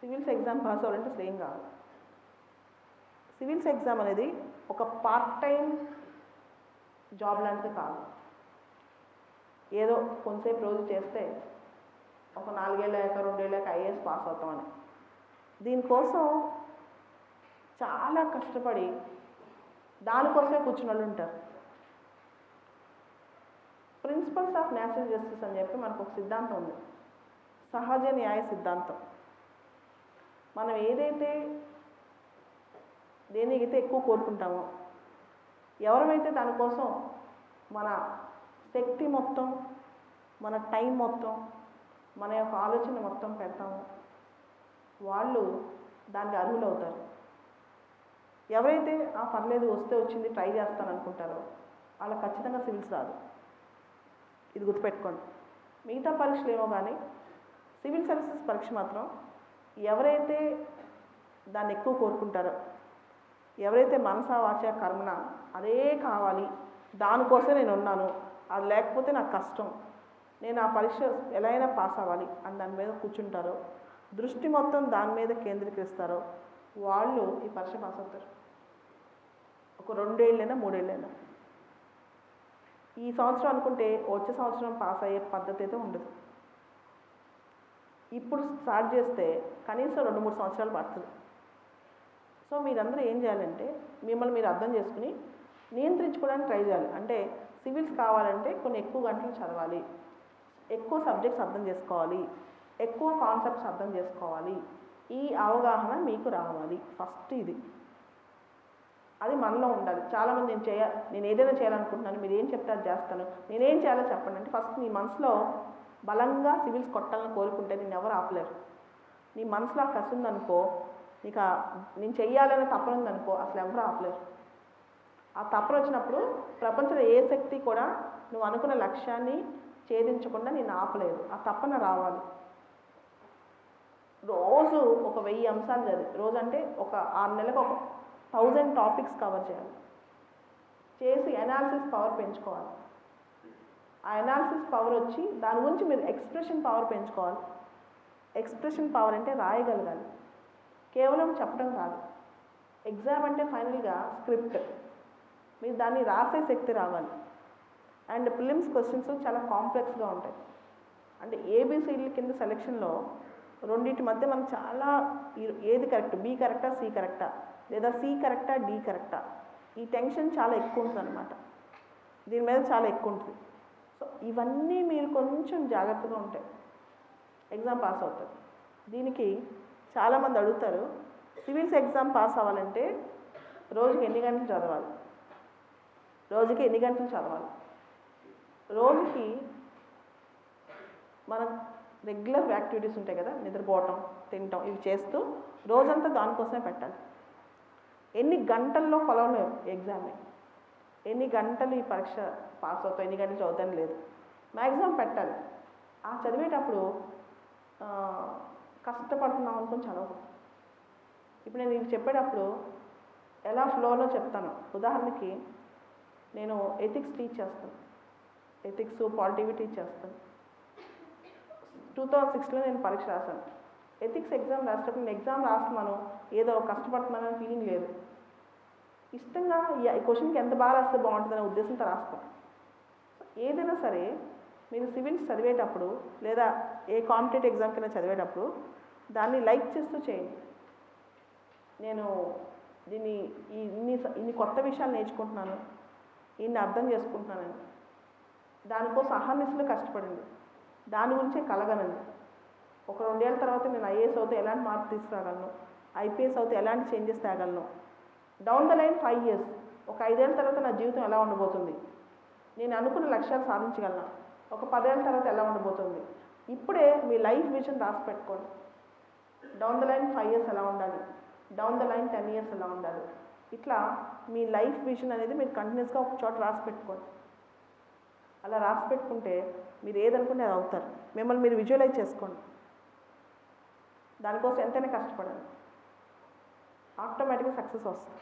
Civils exam pass అవ్వాలంటే అసలు ఏం కావాలి? సివిల్స్ ఎగ్జామ్ అనేది ఒక పార్ట్ టైం జాబ్ లాంటిది కాదు. ఏదో కొంతసేపు రోజు చేస్తే ఒక నాలుగేళ్ళక రెండేళ్ళక ఐఏఎస్ పాస్ అవుతామని దీనికోసం చాలా కష్టపడి దానికోసమే కూర్చున్న వాళ్ళు ఉంటారు. ప్రిన్సిపల్స్ ఆఫ్ న్యాచురల్ జస్టిస్ అని చెప్పి మనకు ఒక సిద్ధాంతం ఉంది. సహజ న్యాయ సిద్ధాంతం. మనం ఏదైతే దేనికైతే ఎక్కువ కోరుకుంటామో ఎవరమైతే దానికోసం మన శక్తి మొత్తం మన టైం మొత్తం మన యొక్క ఆలోచన మొత్తం పెడతామో వాళ్ళు దానికి అర్హులు అవుతారు ఎవరైతే ఆ పర్లేదు వస్తే వచ్చింది ట్రై చేస్తాను అనుకుంటారో వాళ్ళకి ఖచ్చితంగా సివిల్స్ రాదు. ఇది గుర్తుపెట్టుకోండి. మిగతా పరీక్షలు ఏమో కానీ సివిల్ సర్వీసెస్ పరీక్ష మాత్రం ఎవరైతే దాన్ని ఎక్కువ కోరుకుంటారో ఎవరైతే మనసా వాచ కర్మన అదే కావాలి. దానికోసం నేను ఉన్నాను. అది లేకపోతే నాకు కష్టం. నేను ఆ పరీక్ష ఎలా అయినా పాస్ అవ్వాలి అని దాని మీద కూర్చుంటారో దృష్టి మొత్తం దాని మీద కేంద్రీకరిస్తారో వాళ్ళు ఈ పరీక్ష పాస్ అవుతారు. ఒక రెండేళ్ళైనా మూడేళ్ళైనా. ఈ సంవత్సరం అనుకుంటే వచ్చే సంవత్సరం పాస్ అయ్యే పద్ధతి అయితే ఉండదు. ఇప్పుడు స్టార్ట్ చేస్తే కనీసం రెండు మూడు సంవత్సరాలు పడుతుంది. సో మీరందరూ ఏం చేయాలంటే మిమ్మల్ని మీరు అర్థం చేసుకుని నియంత్రించుకోవడానికి ట్రై చేయాలి. అంటే సివిల్స్ కావాలంటే కొన్ని ఎక్కువ గంటలు చదవాలి. ఎక్కువ సబ్జెక్ట్స్ అర్థం చేసుకోవాలి. ఎక్కువ కాన్సెప్ట్స్ అర్థం చేసుకోవాలి. ఈ అవగాహన మీకు రావాలి. ఫస్ట్ ఇది. అది మనలో ఉండాలి. చాలామంది నేను చేయ నేను ఏదైనా చేయాలనుకుంటున్నాను మీరు ఏం చెప్తే అది చేస్తాను. నేనేం చేయాలో చెప్పండి అంటే ఫస్ట్ మీ మనసులో బలంగా సివిల్స్ కొట్టాలని కోరుకుంటే నేను ఎవరు ఆపలేరు. నీ మనసులో ఆ కసి ఉందనుకో నీకు నేను చెయ్యాలనే తపన ఉందనుకో అసలు ఎవరు ఆపలేరు. ఆ తపన వచ్చినప్పుడు ప్రపంచంలో ఏ శక్తి కూడా నువ్వు అనుకున్న లక్ష్యాన్ని ఛేదించకుండా నేను ఆపలేదు. ఆ తపన రావాలి. రోజు ఒక వెయ్యి అంశాలు చదివి రోజు అంటే ఒక ఆరు నెలలకు ఒక థౌజండ్ టాపిక్స్ కవర్ చేయాలి. చేసి అనాలిసిస్ పవర్ పెంచుకోవాలి. ఆ అనాలిసిస్ పవర్ వచ్చి దాని గురించి మీరు ఎక్స్ప్రెషన్ పవర్ పెంచుకోవాలి. ఎక్స్ప్రెషన్ పవర్ అంటే రాయగలగాలి. కేవలం చెప్పడం కాదు. ఎగ్జామ్ అంటే ఫైనల్గా స్క్రిప్ట్ మీరు దాన్ని రాసే శక్తి రావాలి. అండ్ ప్రిలిమ్స్ క్వశ్చన్స్ చాలా కాంప్లెక్స్గా ఉంటాయి. అంటే ఏబీసీల కింద సెలెక్షన్లో రెండింటి మధ్య మనం చాలా ఈ- ఏది కరెక్ట్ బి కరెక్టా సి కరెక్టా లేదా సి కరెక్టా డి కరెక్టా ఈ టెన్షన్ చాలా ఎక్కువ ఉంటుంది అనమాట దీని మీద చాలా ఎక్కువ ఉంటుంది. సో ఇవన్నీ మీరు కొంచెం జాగ్రత్తగా ఉంటాయి ఎగ్జామ్ పాస్ అవుతారు. దీనికి చాలామంది అడుగుతారు సివిల్స్ ఎగ్జామ్ పాస్ అవ్వాలంటే రోజుకి ఎన్ని గంటలు చదవాలి? రోజుకి ఎన్ని గంటలు చదవాలి? రోజుకి మన రెగ్యులర్ యాక్టివిటీస్ ఉంటాయి కదా నిద్రపోవటం తినటం ఇవి చేస్తూ రోజంతా దానికోసమే పెట్టాలి. ఎన్ని గంటల్లో కొలవలేవు ఎగ్జామ్ని ఎన్ని గంటలు ఈ పరీక్ష పాస్ అవుతావు ఎన్ని గంటలు చదువుతాను లేదు. మ్యాక్సిమం పెట్టాలి. ఆ చదివేటప్పుడు కష్టపడుతున్నావు కష్టపడుతున్నాం అనుకుని చదవకు ఇప్పుడు నేను నీకు చెప్పేటప్పుడు ఎలా ఫ్లోలో చెప్తాను. ఉదాహరణకి నేను ఎథిక్స్ టీచ్ చేస్తాను. ఎథిక్స్ పాలిటివి టీచ్ చేస్తాను. టూ థౌజండ్ సిక్స్లో నేను పరీక్ష రాశాను. ఎథిక్స్ ఎగ్జామ్ రాసేటప్పుడు నేను ఎగ్జామ్ రాస్తున్నాను ఏదో కష్టపడుతున్నానని ఫీలింగ్ లేదు. ఇష్టంగా ఈ- క్వశ్చన్కి ఎంత బాగా రాస్తే బాగుంటుందనే ఉద్దేశంతో రాస్తాను ఏదైనా సరే మీరు సివిల్స్ చదివేటప్పుడు లేదా ఏ కాంపిటేటివ్ ఎగ్జామ్కైనా చదివేటప్పుడు దాన్ని లైక్ చేస్తూ చేయండి. నేను దీన్ని ఈ ఇన్ని ఇన్ని కొత్త విషయాలు నేర్చుకుంటున్నాను ఇన్ని అర్థం చేసుకుంటున్నానని. దానికోసం అహర్నిశలు కష్టపడింది దాని గురించే కలగనండి. ఒక రెండేళ్ళ తర్వాత నేను ఐఏఎస్ అవుతే ఎలాంటి మార్పు తీసుకురాగలను? ఐపీఎస్ అవుతే ఎలాంటి changes తేగలను? Down the line five years ఒక ఐదేళ్ళ తర్వాత నా జీవితం ఎలా ఉండబోతుంది? నేను అనుకున్న లక్ష్యాలు సాధించగలను? ఒక పదేళ్ళ తర్వాత ఎలా ఉండబోతుంది? ఇప్పుడే మీ లైఫ్ విజన్ రాసి పెట్టుకోండి. Down the line five years ఎలా ఉండాలి? Down the line ten years ఎలా ఉండాలి? ఇట్లా మీ లైఫ్ విజన్ అనేది మీరు కంటిన్యూస్గా ఒక చోట రాసి పెట్టుకోండి. అలా రాసి పెట్టుకుంటే మీరు ఏదనుకుంటే అది అవుతారు. మిమ్మల్ని మీరు విజువలైజ్ చేసుకోండి. దానికోసం ఎంతైనా కష్టపడండి. ఆటోమేటిక్గా సక్సెస్ వస్తుంది